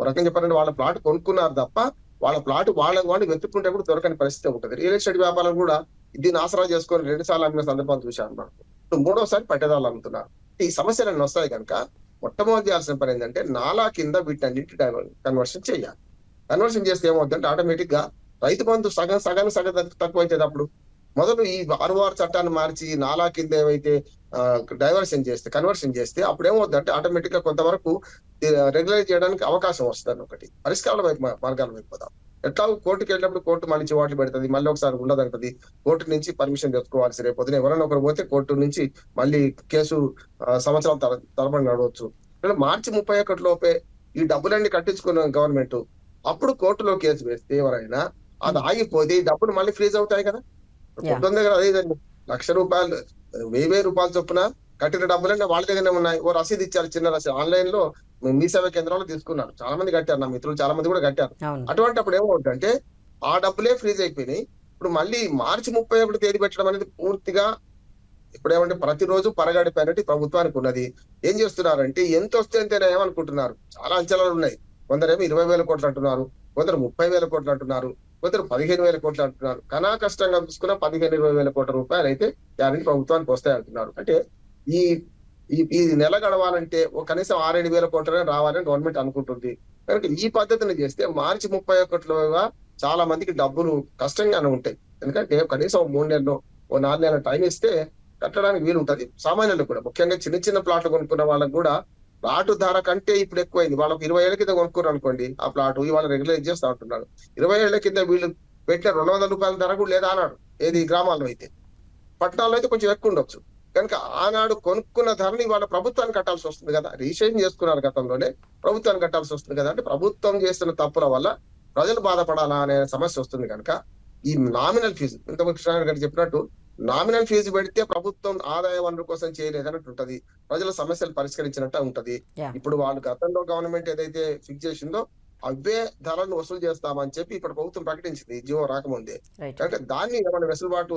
ఒక రకంగా వాళ్ళ ప్లాట్ కొనుక్కున్నారు తప్ప వాళ్ళ ప్లాట్ వాళ్ళ వాళ్ళు వెతుక్కుంటే కూడా దొరకని పరిస్థితి ఉంటుంది. రియల్ ఎస్టేట్ వ్యాపారం కూడా దీన్ని ఆసరా చేసుకొని రెండు సార్లు అమ్మిన సందర్భాలు చూశాను మనకు మూడోసారి పట్టేదాళ్ళు అమ్ముతున్నారు. ఈ సమస్యలన్నీ వస్తాయి కనుక మొట్టమొదటి చేయాల్సిన పని ఏంటంటే నాలా కింద వీటన్నిటి కన్వర్షన్ చేయాలి. కన్వర్షన్ చేస్తే ఏమవుతుందంటే ఆటోమేటిక్గా రైతు బంధు సగం సగం సగం తక్కువ అవుతుంది అప్పుడు. మొదలు ఈ ఆర్ఓఆర్ చట్టాన్ని మార్చి నాలా కింద ఏమైతే డైవర్షన్ చేస్తే కన్వర్షన్ చేస్తే అప్పుడు ఏమవుతుందంటే ఆటోమేటిక్గా కొంతవరకు రెగ్యులైజ్ చేయడానికి అవకాశం వస్తుంది ఒకటి. పరిష్కారాల వైపు మార్గాల వైపు పోదాం. ఎట్లా కోర్టుకి వెళ్ళినప్పుడు కోర్టు మళ్ళీ చివాట్లు పెడుతుంది మళ్ళీ ఒకసారి ఉండదంటది. కోర్టు నుంచి పర్మిషన్ తెచ్చుకోవాల్సి రేపు పొద్దున ఎవరైనా ఒకరు పోతే కోర్టు నుంచి మళ్ళీ కేసు సంవత్సరాల తరబడి నడవచ్చు. ఇలా మార్చి ముప్పై ఒకటి లోపే ఈ డబ్బులన్నీ కట్టించుకున్న గవర్నమెంట్ అప్పుడు కోర్టులో కేసు వేస్తే ఎవరైనా అది ఆగిపోతే ఈ డబ్బులు మళ్ళీ ఫ్రీజ్ అవుతాయి కదా. ప్రభుత్వం దగ్గర అదే. లక్ష రూపాయలు వెయ్యి వెయ్యి రూపాయలు చొప్పున కట్టిన డబ్బులన్నీ వాళ్ళ దగ్గరనే ఉన్నాయి. ఓ రసీదు ఇచ్చారు చిన్న రసీదు. ఆన్లైన్లో మీ సేవ కేంద్రంలో తీసుకున్నారు. చాలా మంది కట్టారు నా మిత్రులు చాలా మంది కూడా కట్టారు. అటువంటి అప్పుడు ఏమవుతుందంటే ఆ డబ్బులే ఫ్రీజ్ అయిపోయినాయి. ఇప్పుడు మళ్ళీ మార్చి ముప్పై ఒకటి తేదీ పెట్టడం అనేది పూర్తిగా ఇప్పుడు ఏమంటే ప్రతిరోజు పరగడిపోయినట్టు ప్రభుత్వానికి ఉన్నది. ఏం చేస్తున్నారంటే ఎంత వస్తే అంతేనా ఏమనుకుంటున్నారు? చాలా అంచనాలు ఉన్నాయి. కొందరేమో ఇరవై వేల కోట్లు అంటున్నారు కొందరు ముప్పై వేల కోట్లు అంటున్నారు. కొందరు పదిహేను వేల కోట్లు అంటున్నారు. కనా కష్టంగా చూసుకున్న పదిహేను ఇరవై వేల కోట్ల రూపాయలు అయితే గ్యారెంటీ ప్రభుత్వానికి వస్తాయి అంటున్నారు. అంటే ఈ ఈ నెల గడవాలంటే ఒక కనీసం ఆరేడు వేల కోట్లనే రావాలని గవర్నమెంట్ అనుకుంటుంది. కనుక ఈ పద్ధతిని చేస్తే మార్చి ముప్పై ఒకటిలోగా చాలా మందికి డబ్బులు కష్టంగానే ఉంటాయి. ఎందుకంటే కనీసం మూడు నెలలు ఓ నాలుగు నెలల టైం ఇస్తే కట్టడానికి వీలు ఉంటుంది సామాన్యులకు కూడా. ముఖ్యంగా చిన్న చిన్న ప్లాట్లు కొనుక్కున్న వాళ్ళకి కూడా ప్లాటు ధర కంటే ఇప్పుడు ఎక్కువైంది. వాళ్ళకి ఇరవై ఏళ్ళ కింద కొనుక్కున్నారు అనుకోండి ఆ ప్లాట్ ఇవాళ రెగ్యులైజ్ చేస్తా ఉంటున్నాడు. ఇరవై ఏళ్ళ కింద వీళ్ళు పెట్టిన రెండు వందల రూపాయల ధర కూడా లేదా అన్నాడు ఏది గ్రామాల్లో అయితే. పట్టణాల్లో అయితే కొంచెం ఎక్కువ ఉండొచ్చు. కనుక ఆనాడు కొనుక్కున్న ధరని వాళ్ళ ప్రభుత్వానికి కట్టాల్సి వస్తుంది కదా. రిజిస్ట్రేషన్ చేసుకున్నారు గతంలోనే ప్రభుత్వానికి కట్టాల్సి వస్తుంది కదా అంటే ప్రభుత్వం చేస్తున్న తప్పుల వల్ల ప్రజలు బాధపడాలా అనే సమస్య వస్తుంది కనుక ఈ నామినల్ ఫీజు ఇంతకు కృష్ణ గారు చెప్పినట్టు నామినల్ ఫీజు పెడితే ప్రభుత్వం ఆదాయ వనరు కోసం చేయలేదన్నట్టు ఉంటది. ప్రజల సమస్యలు పరిష్కరించినట్టు ఉంటది. ఇప్పుడు వాళ్ళు గతంలో గవర్నమెంట్ ఏదైతే ఫిక్స్ చేసిందో అవే ధరలను వసూలు చేస్తామని చెప్పి ఇప్పుడు ప్రభుత్వం ప్రకటించింది. జీవో రాకముందే. కనుక దాన్ని ఏమైనా వెసులుబాటు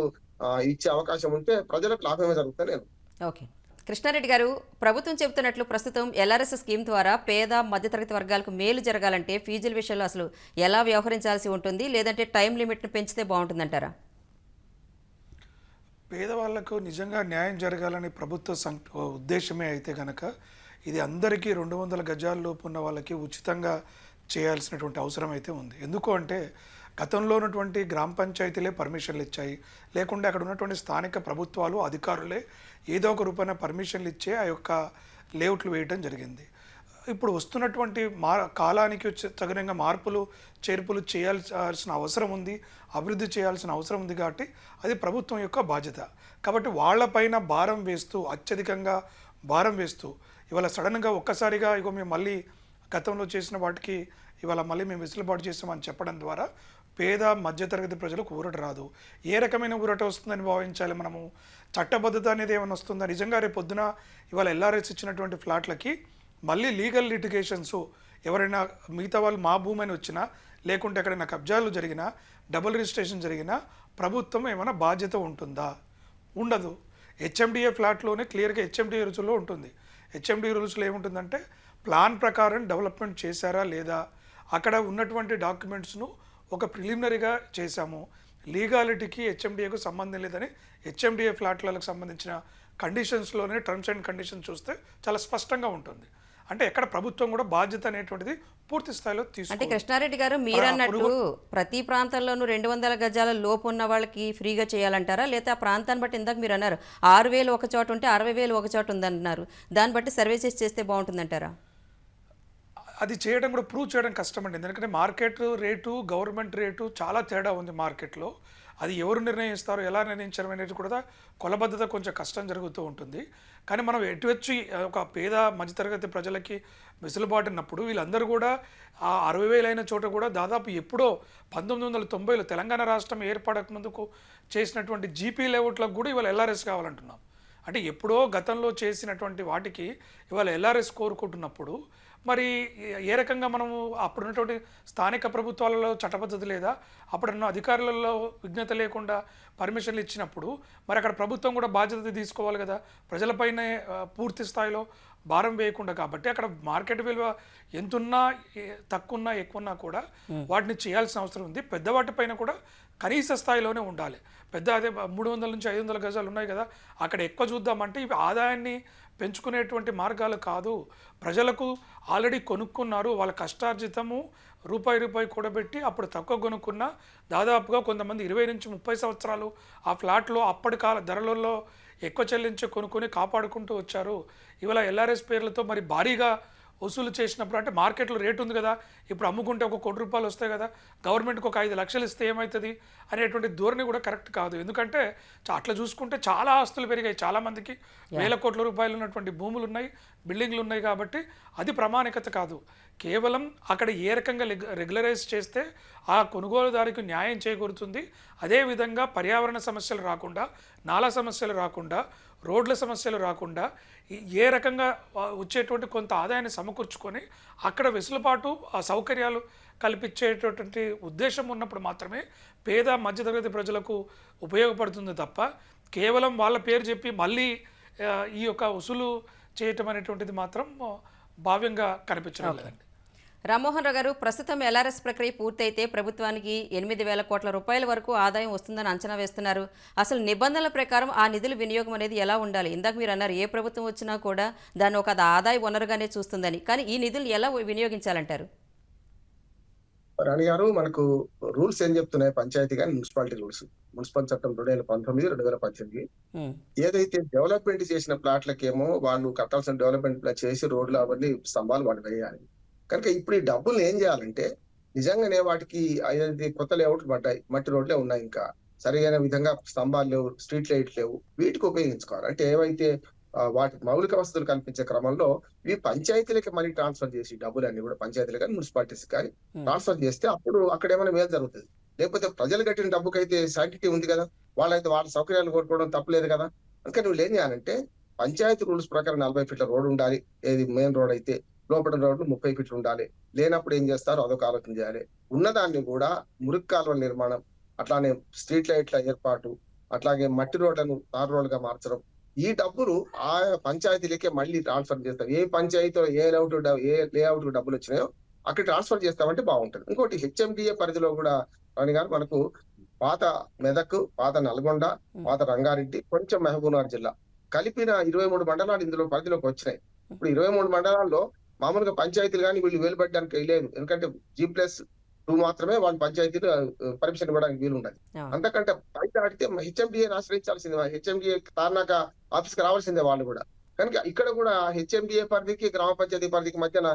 ఇచ్చే అవకాశం ఉంటే ప్రజలకు లాభమే జరుగుతుంది నేను ఓకే. కృష్ణారెడ్డి గారు ప్రభుత్వం చెబుతున్నట్లు ప్రస్తుతం ఎల్ఆర్ఎస్ స్కీమ్ ద్వారా పేద మధ్యతరగతి వర్గాలకు మేలు జరగాలంటే ఫీజుల విషయంలో అసలు ఎలా వ్యవహరించాల్సి ఉంటుంది? లేదంటే టైం లిమిట్ని పెంచితే బాగుంటుందంటారా? పేదవాళ్ళకు నిజంగా న్యాయం జరగాలని ప్రభుత్వ సం ఉద్దేశమే అయితే కనుక ఇది అందరికీ రెండు వందల గజాల లోపు ఉన్న వాళ్ళకి ఉచితంగా చేయాల్సినటువంటి అవసరం అయితే ఉంది. ఎందుకు అంటే గతంలో ఉన్నటువంటి గ్రామ పంచాయతీలే పర్మిషన్లు ఇచ్చాయి. లేకుంటే అక్కడ ఉన్నటువంటి స్థానిక ప్రభుత్వాలు అధికారులే ఏదో ఒక రూపాయన పర్మిషన్లు ఇచ్చే ఆ యొక్క లేఅవుట్లు వేయటం జరిగింది. ఇప్పుడు వస్తున్నటువంటి మా కాలానికి వచ్చే తగినంగా మార్పులు చేర్పులు చేయాల్సిన అవసరం ఉంది అభివృద్ధి చేయాల్సిన అవసరం ఉంది కాబట్టి అది ప్రభుత్వం యొక్క బాధ్యత. కాబట్టి వాళ్ళపైన భారం వేస్తూ అత్యధికంగా భారం వేస్తూ ఇవాళ సడన్గా ఒక్కసారిగా ఇగో మేము మళ్ళీ గతంలో చేసిన వాటికి ఇవాళ మళ్ళీ మేము వెసులుబాటు చేస్తామని చెప్పడం ద్వారా పేద మధ్యతరగతి ప్రజలకు ఊరట రాదు. ఏ రకమైన ఊరట వస్తుందని భావించాలి మనము? చట్టబద్ధత అనేది ఏమైనా వస్తుందా? నిజంగా రేపు పొద్దున ఇవాళ ఎల్ఆర్ఎస్ ఇచ్చినటువంటి ఫ్లాట్లకి మళ్ళీ లీగల్ లిటిగేషన్స్ ఎవరైనా మిగతా వాళ్ళు మా భూమి అని వచ్చినా లేకుంటే ఎక్కడైనా కబ్జాలు జరిగినా డబుల్ రిజిస్ట్రేషన్ జరిగినా ప్రభుత్వం ఏమైనా బాధ్యత ఉంటుందా? ఉండదు. హెచ్ఎండిఏ ఫ్లాట్లోనే క్లియర్గా హెచ్ఎండిఏ రుజువులో ఉంటుంది. హెచ్ఎండిఏ రూల్స్లో ఏముంటుందంటే ప్లాన్ ప్రకారం డెవలప్మెంట్ చేశారా లేదా? అక్కడ ఉన్నటువంటి డాక్యుమెంట్స్ను ఒక ప్రిలిమినరీగా చేశాము. లీగాలిటీకి హెచ్ఎండిఏకు సంబంధం లేదని హెచ్ఎండిఏ ఫ్లాట్లకు సంబంధించిన కండిషన్స్లోనే టర్మ్స్ అండ్ కండిషన్స్ చూస్తే చాలా స్పష్టంగా ఉంటుంది. అంటే ఎక్కడ ప్రభుత్వం కూడా బాధ్యత అనేటువంటిది పూర్తి స్థాయిలో అంటే తీసుకుంటుంది కృష్ణారెడ్డి గారు మీరన్నట్టు ప్రతి ప్రాంతంలోనూ రెండు వందల గజాల లోపు ఉన్న వాళ్ళకి ఫ్రీగా చేయాలంటారా? లేదా ఆ ప్రాంతాన్ని బట్టి ఇందాక మీరు అన్నారు ఆరు వేలు ఒక చోట ఉంటే అరవై వేలు ఒక చోట ఉందంటున్నారు దాన్ని బట్టి సర్వీసెస్ చేస్తే బాగుంటుందంటారా? అది చేయడం కూడా ప్రూవ్ చేయడం కష్టం అండి ఎందుకంటే మార్కెట్ రేటు గవర్నమెంట్ రేటు చాలా తేడా ఉంది మార్కెట్లో. అది ఎవరు నిర్ణయిస్తారో ఎలా నిర్ణయించడం అనేది కూడా కొలబద్ధత కొంచెం కష్టం జరుగుతూ ఉంటుంది. కానీ మనం ఎటువచ్చి ఒక పేద మధ్యతరగతి ప్రజలకి వెసులుబాటు ఉన్నప్పుడు వీళ్ళందరూ కూడా ఆ అరవై వేలైన చోట కూడా దాదాపు ఎప్పుడో పంతొమ్మిది వందల తొంభైలో తెలంగాణ రాష్ట్రం ఏర్పడక ముందుకు చేసినటువంటి జీపీ లేఅవుట్లకు కూడా ఇవాళ ఎల్ఆర్ఎస్ కావాలంటున్నాం. అంటే ఎప్పుడో గతంలో చేసినటువంటి వాటికి ఇవాళ ఎల్ఆర్ఎస్ కోరుకుంటున్నప్పుడు మరి ఏ రకంగా మనము అప్పుడున్నటువంటి స్థానిక ప్రభుత్వాలలో చట్టబద్ధత లేదా? అప్పుడున్న అధికారులలో విజ్ఞత లేకుండా పర్మిషన్లు ఇచ్చినప్పుడు మరి అక్కడ ప్రభుత్వం కూడా బాధ్యత తీసుకోవాలి కదా? ప్రజలపైనే పూర్తి స్థాయిలో భారం వేయకుండా కాబట్టి అక్కడ మార్కెట్ విలువ ఎంతున్నా తక్కువన్నా ఎక్కువన్నా కూడా వాటిని చేయాల్సిన అవసరం ఉంది. పెద్ద వాటిపైన కూడా కనీస స్థాయిలోనే ఉండాలి. పెద్ద అదే మూడు వందల నుంచి ఐదు వందల గజాలు ఉన్నాయి కదా? అక్కడ ఎక్కువ చూద్దామంటే ఇవి ఆదాయాన్ని పెంచుకునేటువంటి మార్గాలు కాదు. ప్రజలకు ఆల్రెడీ కొనుక్కున్నారు. వాళ్ళ కష్టార్జితము రూపాయి రూపాయి కూడబెట్టి అప్పుడు తక్కువ కొనుక్కున్న దాదాపుగా కొంతమంది ఇరవై నుంచి ముప్పై సంవత్సరాలు ఆ ఫ్లాట్లో అప్పటి కాల ధరలలో ఎక్కువ చెల్లించి కొనుక్కొని కాపాడుకుంటూ వచ్చారు. ఇవాళ ఎల్ఆర్ఎస్ పేర్లతో మరి భారీగా వసూలు చేసినప్పుడు అంటే మార్కెట్లో రేట్ ఉంది కదా ఇప్పుడు అమ్ముకుంటే ఒక కోటి రూపాయలు వస్తాయి కదా గవర్నమెంట్కి ఒక ఐదు లక్షలు ఇస్తే ఏమవుతుంది అనేటువంటి ధోరణి కూడా కరెక్ట్ కాదు. ఎందుకంటే అట్లా చూసుకుంటే చాలా ఆస్తులు పెరిగాయి చాలా మందికి. వేల కోట్ల రూపాయలు ఉన్నటువంటి భూములు ఉన్నాయి బిల్డింగ్లు ఉన్నాయి కాబట్టి అది ప్రామాణికత కాదు. కేవలం అక్కడ ఏ రకంగా రెగ్యులరైజ్ చేస్తే ఆ కొనుగోలుదారికి న్యాయం చేకూరుతుంది. అదేవిధంగా పర్యావరణ సమస్యలు రాకుండా నాలా సమస్యలు రాకుండా రోడ్ల సమస్యలు రాకుండా ఏ రకంగా వచ్చేటువంటి కొంత ఆదాయాన్ని సమకూర్చుకొని అక్కడ వెసులుబాటు ఆ సౌకర్యాలు కల్పించేటటువంటి ఉద్దేశం ఉన్నప్పుడు మాత్రమే పేద మధ్యతరగతి ప్రజలకు ఉపయోగపడుతుంది తప్ప కేవలం వాళ్ళ పేరు చెప్పి మళ్ళీ ఈ యొక్క వసూలు చేయటం అనేటువంటిది మాత్రం భావ్యంగా కనిపించడం లేదండి. రామ్మోహన్ రావు గారు ప్రస్తుతం ఎల్ఆర్ఎస్ ప్రక్రియ పూర్తయితే ప్రభుత్వానికి ఎనిమిది వేల కోట్ల రూపాయల వరకు ఆదాయం వస్తుందని అంచనా వేస్తున్నారు. అసలు నిబంధనల ప్రకారం ఆ నిధుల వినియోగం అనేది ఎలా ఉండాలి? ఇందాక మీరు అన్నారు ఏ ప్రభుత్వం వచ్చినా కూడా దాన్ని ఒక ఆదాయ వనరుగానే చూస్తుందని. కానీ ఈ నిధులు ఎలా వినియోగించాలంటారు? రాణి గారు మనకు రూల్స్ ఏం చెప్తున్నాయి? పంచాయతీ కానీ మున్సిపాలిటీ రూల్స్. మున్సిపల్ చట్టం రెండు వేల పంతొమ్మిది రెండు వేల పద్దెనిమిది. ఏదైతే డెవలప్మెంట్ చేసిన ప్లాట్లకేమో వాళ్ళు కట్టాల్సిన డెవలప్మెంట్ చేసి రోడ్లు అవన్నీ స్తంభాలు వాళ్ళు వేయాలి. కనుక ఇప్పుడు ఈ డబ్బులు ఏం చేయాలంటే నిజంగానే వాటికి ఏదైతే కొత్త లేఅవుట్లు పడ్డాయి మట్టి రోడ్లే ఉన్నాయి ఇంకా. సరైన విధంగా స్తంభాలు లేవు స్ట్రీట్ లైట్ లేవు వీటికి ఉపయోగించుకోవాలి. అంటే ఏవైతే వాటి మౌలిక వసతులు కల్పించే క్రమంలో ఇవి పంచాయతీలకి మళ్ళీ ట్రాన్స్ఫర్ చేసి డబ్బులన్నీ కూడా పంచాయతీలు కానీ మున్సిపాలిటీస్ కానీ. ట్రాన్స్ఫర్ చేస్తే అప్పుడు అక్కడ ఏమైనా మేలు జరుగుతుంది. లేకపోతే ప్రజలు కట్టిన డబ్బుకైతే శాంటిటీ ఉంది కదా వాళ్ళైతే వాళ్ళ సౌకర్యాలు కోరుకోవడం తప్పలేదు కదా. అందుకని నువ్వు ఏం చేయాలంటే పంచాయతీ రూల్స్ ప్రకారం నలభై ఫీట్ల రోడ్ ఉండాలి. ఏది మెయిన్ రోడ్ అయితే. లోపల రోడ్లు ముప్పై ఫీట్లు ఉండాలి. లేనప్పుడు ఏం చేస్తారో? అదొక ఆలోచన చేయాలి. ఉన్నదాన్ని కూడా మురికి కాలువల నిర్మాణం అట్లానే స్ట్రీట్ లైట్ల ఏర్పాటు అట్లాగే మట్టి రోడ్లను తార్ రోడ్లుగా మార్చడం ఈ డబ్బులు ఆ పంచాయతీలకే మళ్ళీ ట్రాన్స్ఫర్ చేస్తాం ఏ పంచాయతీలో ఏ లేఅవుట్ ఏ లేఅవుట్ డబ్బులు వచ్చినాయో అక్కడ ట్రాన్స్ఫర్ చేస్తామంటే బాగుంటుంది. ఇంకోటి హెచ్ఎండిఏ పరిధిలో కూడా రాణి గారు మనకు పాత మెదక్ పాత నల్గొండ పాత రంగారెడ్డి కొంచెం మహబూబ్నగర్ జిల్లా కలిపిన ఇరవై మూడు మండలాలు ఇందులో పరిధిలోకి వచ్చినాయి. ఇప్పుడు ఇరవై మూడు మండలాల్లో మామూలుగా పంచాయతీలు కానీ వీళ్ళు వేలుపెట్టడానికి లేదు ఎందుకంటే జీ ప్లస్ టూ మాత్రమే వాళ్ళ పంచాయతీలు పర్మిషన్ ఇవ్వడానికి వీలు ఉండదు. అంతకంటే బయట ఆడితే హెచ్ఎండిఏ ఆశ్రయించాల్సిందే. హెచ్ఎండిఏ తార్నాక ఆఫీస్కి రావాల్సిందే వాళ్ళు కూడా. కనుక ఇక్కడ కూడా హెచ్ఎండిఏ పరిధికి గ్రామ పంచాయతీ పరిధికి మధ్యన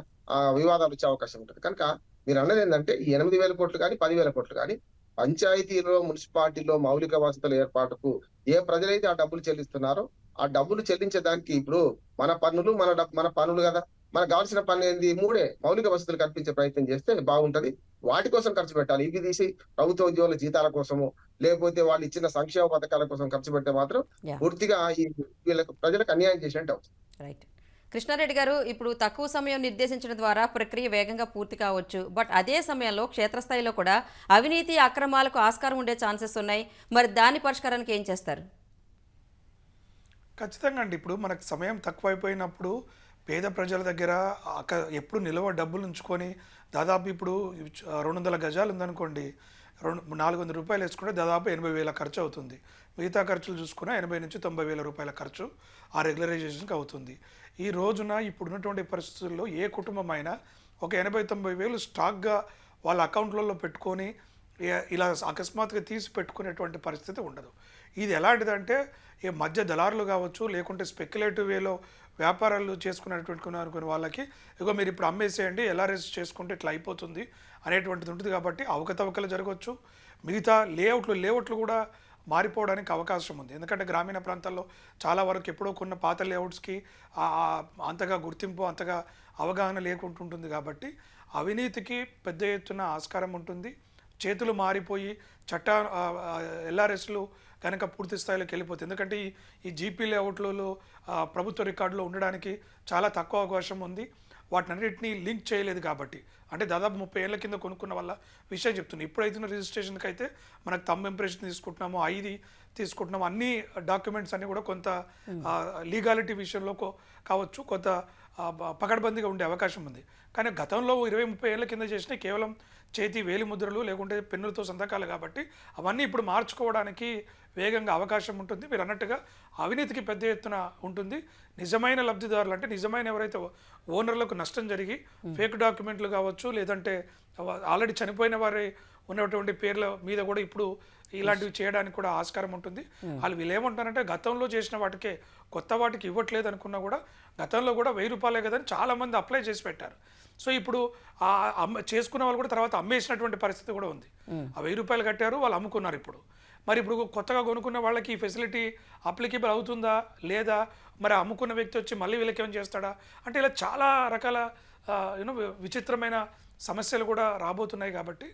వివాదాలు వచ్చే అవకాశం ఉంటుంది. కనుక మీరు అన్నది ఏంటంటే ఈ ఎనిమిది వేల కోట్లు కానీ పదివేల కోట్లు కానీ పంచాయతీలో మున్సిపాలిటీలో మౌలిక వసతుల ఏర్పాటుకు ఏ ప్రజలైతే ఆ డబ్బులు చెల్లిస్తున్నారో ఆ డబ్బులు చెల్లించడానికి ఇప్పుడు మన పన్నులు మన మన పన్నులు కదా. మనకు కావాల్సిన పన్ను ఏంది? మూడే మౌలిక వసతులు కల్పించే ప్రయత్నం చేస్తే బాగుంటది. వాటి కోసం ఖర్చు పెట్టాలి. ఇవి తీసి ప్రభుత్వ ఉద్యోగుల జీతాల కోసము లేకపోతే వాళ్ళు ఇచ్చిన సంక్షేమ పథకాల కోసం ఖర్చు పెడితే మాత్రం. పూర్తిగా ఈ వీళ్ళకు ప్రజలకు అన్యాయం చేసినట్టు అవుతుంది. రైట్. కృష్ణారెడ్డి గారు ఇప్పుడు తక్కువ సమయం నిర్దేశించడం ద్వారా ప్రక్రియ వేగంగా పూర్తి కావచ్చు. బట్ అదే సమయంలో క్షేత్రస్థాయిలో కూడా అవినీతి అక్రమాలకు ఆస్కారం ఉండే ఛాన్సెస్ ఉన్నాయి. మరి దాని పరిష్కారానికి ఏం చేస్తారు? ఖచ్చితంగా అండి. ఇప్పుడు మనకు సమయం తక్కువైపోయినప్పుడు పేద ప్రజల దగ్గర అక్క ఎప్పుడు నిల్వ డబ్బులు ఉంచుకొని దాదాపు ఇప్పుడు రెండు వందల గజాలు ఉందనుకోండి రెండు నాలుగు వందల రూపాయలు వేసుకుంటే దాదాపు ఎనభై వేల ఖర్చు అవుతుంది. మిగతా ఖర్చులు చూసుకున్నా ఎనభై నుంచి తొంభై వేల రూపాయల ఖర్చు ఆ రెగ్యులరైజేషన్కి అవుతుంది. ఈ రోజున ఇప్పుడున్నటువంటి పరిస్థితుల్లో ఏ కుటుంబం అయినా ఒక ఎనభై తొంభై వేలు స్టాక్గా వాళ్ళ అకౌంట్లలో పెట్టుకొని ఇలా అకస్మాత్తుగా తీసి పెట్టుకునేటువంటి పరిస్థితి ఉండదు. ఇది ఎలాంటిదంటే ఈ మధ్య దళారులు కావచ్చు లేకుంటే స్పెక్యులేటివ్ వేలో వ్యాపారాలు చేసుకున్నటువంటి కొన్ని వాళ్ళకి ఇగో మీరు ఇప్పుడు అమ్మేసేయండి ఎల్ఆర్ఎస్ చేసుకుంటే ఇట్లా అయిపోతుంది అనేటువంటిది ఉంటుంది కాబట్టి అవకతవకలు జరగవచ్చు మిగతా లేఅవుట్లు లేఅవుట్లు కూడా మారిపోవడానికి అవకాశం ఉంది. ఎందుకంటే గ్రామీణ ప్రాంతాల్లో చాలా వరకు ఎప్పుడో కొన్న పాత లేఅవుట్స్కి అంతగా గుర్తింపు అంతగా అవగాహన లేకుంటుంటుంది కాబట్టి అవినీతికి పెద్ద ఎత్తున ఆస్కారం ఉంటుంది. చేతులు మారిపోయి చట్ట ఎల్ఆర్ఎస్లు కనుక పూర్తి స్థాయిలోకి వెళ్ళిపోతుంది. ఎందుకంటే ఈ ఈ జీపీ లేఅవుట్లలో ప్రభుత్వ రికార్డులో ఉండడానికి చాలా తక్కువ అవకాశం ఉంది. వాటినన్నింటినీ లింక్ చేయలేదు కాబట్టి. అంటే దాదాపు ముప్పై ఏళ్ళ కింద కొనుక్కున్న వల్ల విషయం చెప్తున్నాను ఇప్పుడైతున్న రిజిస్ట్రేషన్కి అయితే మనకు తమ్ ఇంప్రెషన్ తీసుకుంటున్నాము ఐది తీసుకుంటున్నాము. అన్ని డాక్యుమెంట్స్ అన్నీ కూడా కొంత లీగాలిటీ విషయంలో కావచ్చు కొంత పకడ్బందీగా ఉండే అవకాశం ఉంది. కానీ గతంలో ఇరవై ముప్పై ఏళ్ళ కింద చేసిన కేవలం చేతి వేలి ముద్రలు లేకుంటే పెన్నులతో సంతకాలు కాబట్టి అవన్నీ ఇప్పుడు మార్చుకోవడానికి వేగంగా అవకాశం ఉంటుంది. మీరు అన్నట్టుగా అవినీతికి పెద్ద ఎత్తున ఉంటుంది. నిజమైన లబ్ధిదారులు అంటే నిజమైన ఎవరైతే ఓనర్లకు నష్టం జరిగి ఫేక్ డాక్యుమెంట్లు కావచ్చు లేదంటే ఆల్రెడీ చనిపోయిన వారి ఉన్నటువంటి పేర్ల మీద కూడా ఇప్పుడు ఇలాంటివి చేయడానికి కూడా ఆస్కారం ఉంటుంది. వాళ్ళు వీళ్ళు ఏమంటారంటే గతంలో చేసిన వాటికే కొత్త వాటికి ఇవ్వట్లేదు అనుకున్నా కూడా గతంలో కూడా వెయ్యి రూపాయలే కదని చాలా మంది అప్లై చేసి పెట్టారు. సో ఇప్పుడు ఆ అమ్మ చేసుకున్న వాళ్ళు కూడా తర్వాత అమ్మేసినటువంటి పరిస్థితి కూడా ఉంది. ఆ వెయ్యి రూపాయలు కట్టారు వాళ్ళు అమ్ముకున్నారు ఇప్పుడు. మరి ఇప్పుడు కొత్తగా కొనుక్కున్న వాళ్ళకి ఈ ఫెసిలిటీ అప్లికేబుల్ అవుతుందా లేదా మరి అమ్ముకున్న వ్యక్తి వచ్చి మళ్ళీ వీళ్ళకి ఏమైనా చేస్తాడా? అంటే ఇలా చాలా రకాల యూనో విచిత్రమైన సమస్యలు కూడా రాబోతున్నాయి కాబట్టి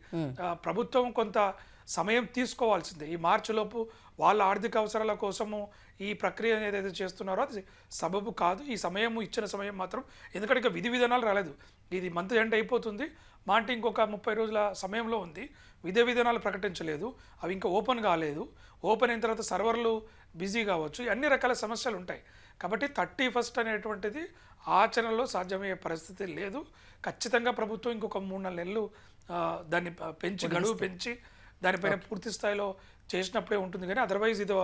ప్రభుత్వం కొంత సమయం తీసుకోవాల్సిందే. ఈ మార్చి లోపు వాళ్ళ ఆర్థిక అవసరాల కోసము ఈ ప్రక్రియ ఏదైతే చేస్తున్నారో అది సబబు కాదు. ఈ సమయం ఇచ్చిన సమయం మాత్రం ఎందుకంటే ఇక విధి విధానాలు రాలేదు. ఇది మంత్ ఎండ్ అయిపోతుంది. మా అంటే ఇంకొక ముప్పై రోజుల సమయంలో ఉంది. విధి విధానాలు ప్రకటించలేదు. అవి ఇంకా ఓపెన్ కాలేదు. ఓపెన్ అయిన తర్వాత సర్వర్లు బిజీ కావచ్చు. అన్ని రకాల సమస్యలు ఉంటాయి. కాబట్టి థర్టీ ఫస్ట్ అనేటువంటిది ఆచరణలో సాధ్యమయ్యే పరిస్థితి లేదు. ఖచ్చితంగా ప్రభుత్వం ఇంకొక మూడు నాలుగు నెలలు దాన్ని పెంచి గడువు పెంచి దానిపైన పూర్తి స్థాయిలో చేసినప్పుడే ఉంటుంది. కానీ అదర్వైజ్ ఇదో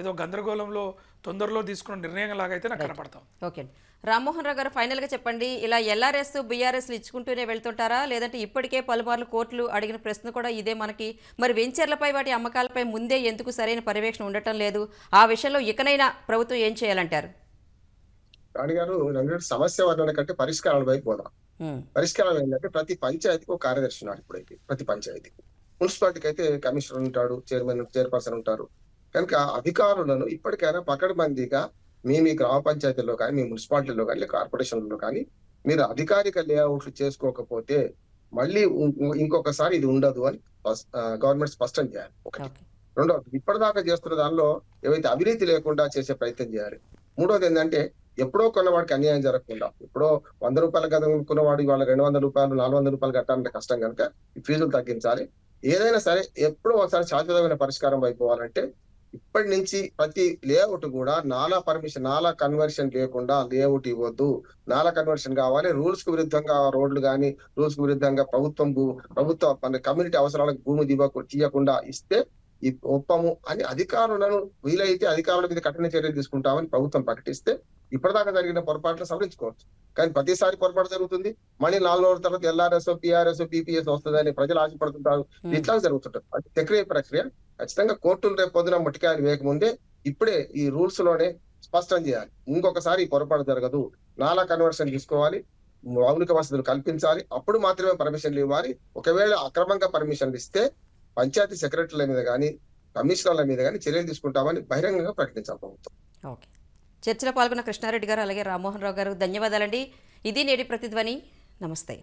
ఏదో గందరగోళంలో తొందరలో తీసుకున్న నిర్ణయం లాగా అయితే నాకు కనపడతాం ఓకే రామ్మోహన్ రావు గారు ఫైనల్గా చెప్పండి. ఇలా ఎల్ఆర్ఎస్ బీఆర్ఎస్లు ఇచ్చుకుంటూనే వెళ్తుంటారా? లేదంటే ఇప్పటికే పలుమార్లు కోర్టులు అడిగిన ప్రశ్న కూడా ఇదే మనకి. మరి వెంచర్లపై వాటి అమ్మకాలపై ముందే ఎందుకు సరైన పర్యవేక్షణ ఉండటం లేదు? ఆ విషయంలో ఇకనైనా ప్రభుత్వం ఏం చేయాలంటారు? రాణి గారు సమస్య వర్ణన కంటే పరిష్కారాల వైపు పోదాం. ఉమ్, పరిష్కారం ఏంటంటే ప్రతి పంచాయతీకి ఒక కార్యదర్శి ఉన్నారు ఇప్పుడైతే ప్రతి పంచాయతీకి. మున్సిపాలిటీకి అయితే కమిషనర్ ఉంటాడు చైర్మన్ చైర్పర్సన్ ఉంటారు. కనుక అధికారులను ఇప్పటికైనా పకడ్బందీగా మీ మీ గ్రామ పంచాయతీల్లో కానీ మీ మున్సిపాలిటీలో కానీ కార్పొరేషన్లో కానీ మీరు అధికారిక లేఅవుట్లు చేసుకోకపోతే మళ్ళీ ఇంకొకసారి ఇది ఉండదు అని గవర్నమెంట్ స్పష్టం చేయాలి. ఒకటి. రెండోది ఇప్పటిదాకా చేస్తున్న దానిలో ఏవైతే అవినీతి లేకుండా చేసే ప్రయత్నం చేయాలి. మూడోది ఏంటంటే ఎప్పుడో కొన్నవాడికి అన్యాయం జరగకుండా ఎప్పుడో వంద రూపాయల గద కొన్నవాడు ఇవాళ రెండు వందల రూపాయలు నాలుగు వందల రూపాయలు కట్టాలంటే కష్టం కనుక ఈ ఫీజులు తగ్గించాలి. ఏదైనా సరే ఎప్పుడో ఒకసారి శాశ్వతమైన పరిష్కారం అయిపోవాలంటే ఇప్పటి నుంచి ప్రతి లేఅవుట్ కూడా నాలా పర్మిషన్ నాలా కన్వర్షన్ లేకుండా లేఅవుట్ ఇవ్వద్దు. నాలా కన్వర్షన్ కావాలి. రూల్స్కు విరుద్ధంగా రోడ్లు కానీ రూల్స్కు విరుద్ధంగా ప్రభుత్వం ప్రభుత్వ మన కమ్యూనిటీ అవసరాలకు భూమి దివ్వకు తీయకుండా ఇస్తే ఈ ఒప్పము అని అధికారులను వీలైతే అధికారుల మీద కఠిన చర్యలు తీసుకుంటామని ప్రభుత్వం ప్రకటిస్తే ఇప్పటిదాకా జరిగిన పొరపాట్లు సవరించుకోవచ్చు. కానీ ప్రతిసారి పొరపాటు జరుగుతుంది. మళ్ళీ నాలుగు రోజుల తర్వాత ఎల్ఆర్ఎస్ పిఆర్ఎస్ పిపిఎస్ వస్తుందని ప్రజలు ఆశపడుతుంటారు. ఇట్లా జరుగుతుంటారు అది ప్రక్రియ ప్రక్రియ. ఖచ్చితంగా కోర్టులు రేపు పొద్దున ముట్టికాయలు వేయకముందే ఇప్పుడే ఈ రూల్స్లోనే స్పష్టం చేయాలి. ఇంకొకసారి ఈ పొరపాటు జరగదు. నాలా కన్వర్షన్ తీసుకోవాలి. మౌలిక వసతులు కల్పించాలి. అప్పుడు మాత్రమే పర్మిషన్లు ఇవ్వాలి. ఒకవేళ అక్రమంగా పర్మిషన్లు ఇస్తే పంచాయతీ సెక్రటరీల మీద కానీ కమిషనర్ల మీద కానీ చర్యలు తీసుకుంటామని బహిరంగంగా ప్రకటించాలి ప్రభుత్వం. ఓకే. చర్చలో పాల్గొన్న కృష్ణారెడ్డి గారు అలాగే రామ్మోహన్ రావు గారు ధన్యవాదాలండి. ఇది నేటి ప్రతిధ్వని. నమస్తే.